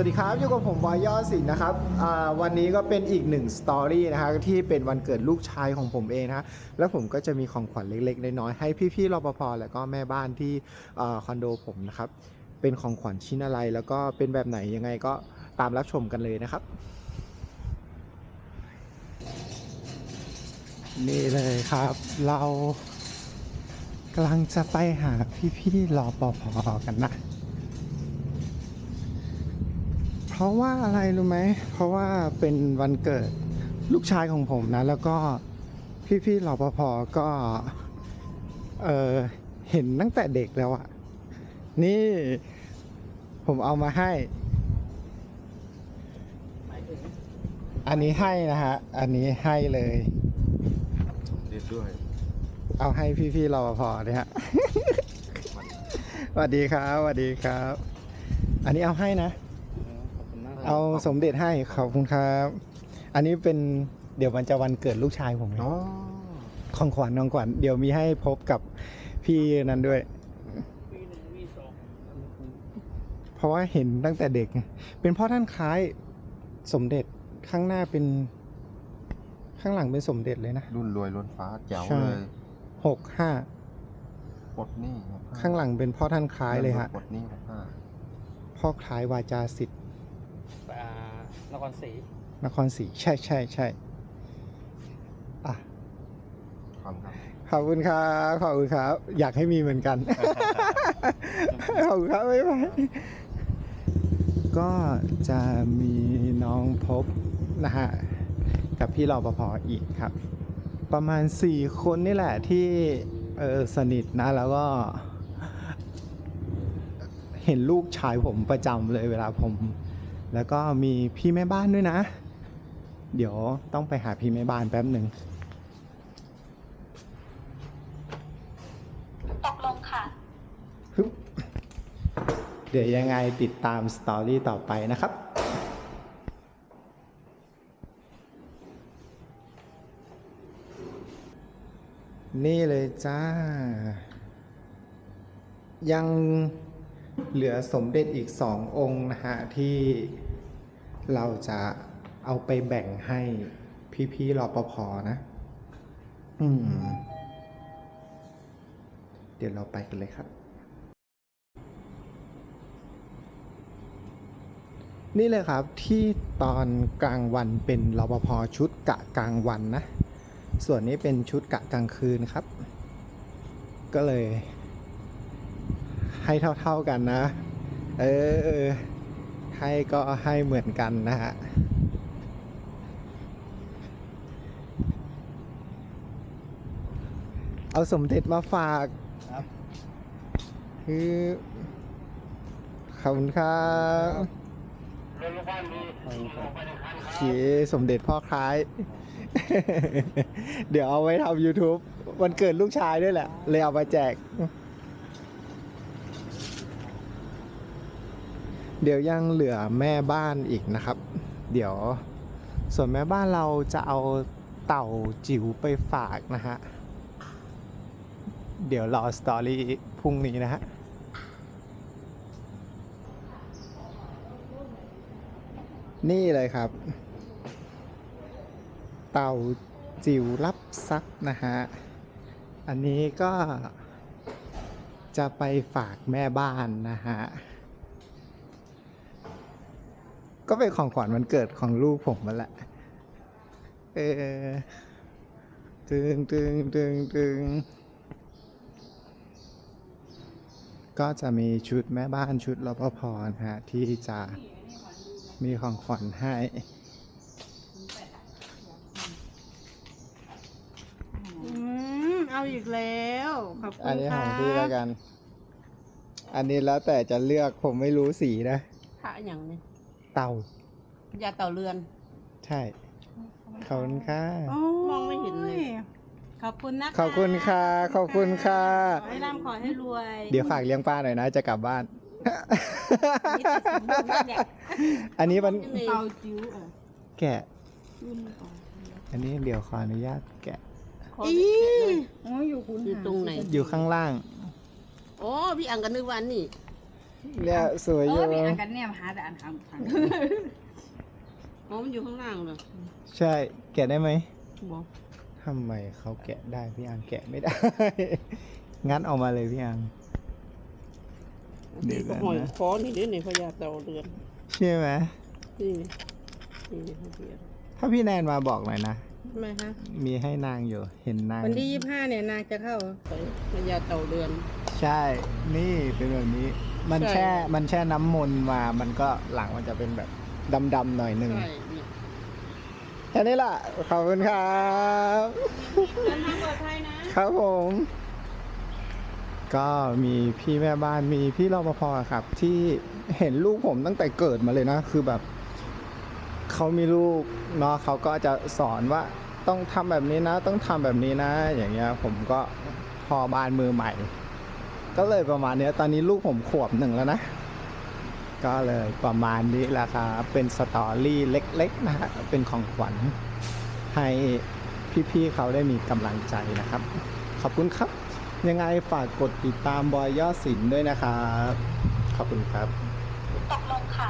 สวัสดีครับ อยู่กับผมวายยอดสินนะครับวันนี้ก็เป็นอีกหนึ่งสตอรี่นะฮะที่เป็นวันเกิดลูกชายของผมเองนะฮะแล้วผมก็จะมีของขวัญเล็กๆ น้อยๆให้พี่ๆรปภแล้วก็แม่บ้านที่คอนโดผมนะครับเป็นของขวัญชิ้นอะไร แล้วก็เป็นแบบไหนยังไงก็ตามรับชมกันเลยนะครับ นี่เลยครับ เรากำลังจะไปหาพี่ๆรปภกันนะ เพ ราะว่าอะไรรู้ไหม เพราะว่าเป็นวันเกิดลูกชายของผมนะ แล้วก็พี่ๆรปภก็ เออเห็นตั้งแต่เด็กแล้วอะนี่ผมเอามาให้ อันนี้ให้นะฮะ อันนี้ให้เลยเรียนด้วย เอาให้พี่ๆรปภเนี่ยฮะ สวัสดีครับสวัสดีครับ อันนี้เอาให้นะขอบคุณมาก เอาสมเด็จให้ขอบคุณครับ อันนี้เป็นเดี๋ยวมันจะวันเกิดลูกชายผมไงอ๋อของขวัญของขวัญเดี๋ยวมีให้พบกับพี่นั้นด้วย เพราะว่าเห็นตั้งแต่เด็กไงเป็นพ่อท่านคล้ายสมเด็จข้างหน้าเป็น ข้างหลังเป็นสมเด็จเลยนะ รุ่นรวยล้นฟ้าแจ๋วใช่เลยหกห้าปลดหนี้หกข้างหลังเป็นพ่อท่านคล้ายเลยฮะปลดหนี้หกห้าพ่อคล้ายวาจาสิทธิ์อ่า นครศรีนครศรีใช่ใช่ใช่อะความครับขอบคุณครับขอบคุณครับ อยากให้มีเหมือนกัน ขอบคุณครับบ๊ายบายก็จะมีน้องพบนะฮะกับพี่รอปภอีกครับ ประมาณ 4 คนนี่แหละที่เออสนิทนะแล้วก็ เห็นลูกชายผมประจำเลยเวลาผม แล้วก็มีพี่แม่บ้านด้วยนะ เดี๋ยวต้องไปหาพี่แม่บ้านแป๊บหนึ่งตกลงค่ะฮึบเดี๋ยวยังไงติดตามสตอรี่ต่อไปนะครับนี่เลยจ้า ยัง เหลือสมเด็จอีกสององค์นะฮะ ที่เราจะเอาไปแบ่งให้พี่ๆรอปภนะ อืม เดี๋ยวเราไปกันเลยครับ นี่เลยครับที่ตอนกลางวันเป็นรปภชุดกะกลางวันนะ ส่วนนี้เป็นชุดกะกลางคืนครับ ก็เลย ให้เท่า ๆกันนะ เออ ให้ก็ให้เหมือนกันนะฮะเอาสมเด็จมาฝากครับ คือขอบคุณครับโอเคสมเด็จพ่อคล้าย เดี๋ยวเอาไว้ทำ YouTube วันเกิดลูกชายด้วยแหละ เลยเอามาแจก เดี๋ยวยังเหลือแม่บ้านอีกนะครับ เดี๋ยวส่วนแม่บ้านเราจะเอาเต่าจิ๋วไปฝากนะฮะ เดี๋ยวรอสตอรี่พรุ่งนี้นะฮะนี่เลยครับ เต่าจิ๋วรับซักนะฮะ อันนี้ก็จะไปฝากแม่บ้านนะฮะ ก็เป็นของขวัญวันเกิดของลูกผมมาแหละ เออตึงตึงตึงตึงก็จะมีชุดแม่บ้านชุดรปภนะฮะที่จะมีของขวัญให้ อืมเอาอีกแล้ว ขอบคุอันณนี้คขรัองพี่แล้วบกัน อันนี้แล้วแต่จะเลือกผมไม่รู้สีนะ พระอย่างนี้ เต่ายาเต่าเรือน ใช่ ขอบคุณค่ะ มองไม่เห็นเลย ขอบคุณนะคะขอบคุณค่ะ ขอบคุณค่ะ ขอให้ร่ำขอให้รวยเดี๋ยวฝากเลี้ยงป้าหน่อยนะ จะกลับบ้าน นี่ติดสมบูรณ์นั่นแหละอันนี้มันเต่าจิ๋วเออแกะ รุ่นก่อนอันนี้เดี๋ยวขออนุญาตแกะ ขอเด็ดๆเลยอ๋ออยู่คุณอยู่ตรงไหน อยู่ข้างล่าง โอ้พี่อังก็นึกว่านี่ เนี่ยสวยเออยู่อมีอันกันเนี่ยหาแต่อันทางทางอ๋อมันอยู่ข้างล่างเหรอใช่แกะได้ไหมบอกทำไมเขาแกะได้พี่อังแกะไม่ได้ งัดออกมาเลยพี่อัง เดี๋ยวก่อนนะ หอยค้อนี่เด้ในพญาเต่าเรือนใช่ไหมนี่นี่นี่ทะเบียนถ้าพี่แนนมาบอกหน่อยนะ ทำไมฮะมีให้นางอยู่เห็นนาง วันที่ยี่ห้าเนี่ยนางจะเข้าไปพญาเต่าเรือน ใช่ นี่เป็นแบบนี้ มันใช่แช่ มันแช่น้ำมนต์มา มันก็หลังมันจะเป็นแบบดำๆหน่อยหนึ่งใช่นี่แค่นี้ล่ะ ขอบคุณครับเดินทางปลอดภัยนะ ครับผม ก็มีพี่แม่บ้านมีพี่รปภครับ ที่เห็นลูกผมตั้งแต่เกิดมาเลยนะ คือแบบเขามีลูกเนาะเขาก็จะสอนว่าต้องทำแบบนี้นะ ต้องทำแบบนี้นะ อย่างเงี้ย ผมก็พอบ้านมือใหม่ ก็เลยประมาณนี้ตอนนี้ลูกผมขวบหนึ่งแล้วนะ ก็เลยประมาณนี้แหละครับเป็นสตอรี่เล็ก ๆ นะฮะเป็นของขวัญให้พี่ๆเขาได้มีกำลังใจนะครับ ขอบคุณครับยังไงฝากกดติดตามบอยยอดสินด้วยนะครับ ขอบคุณครับ ตกลงค่ะ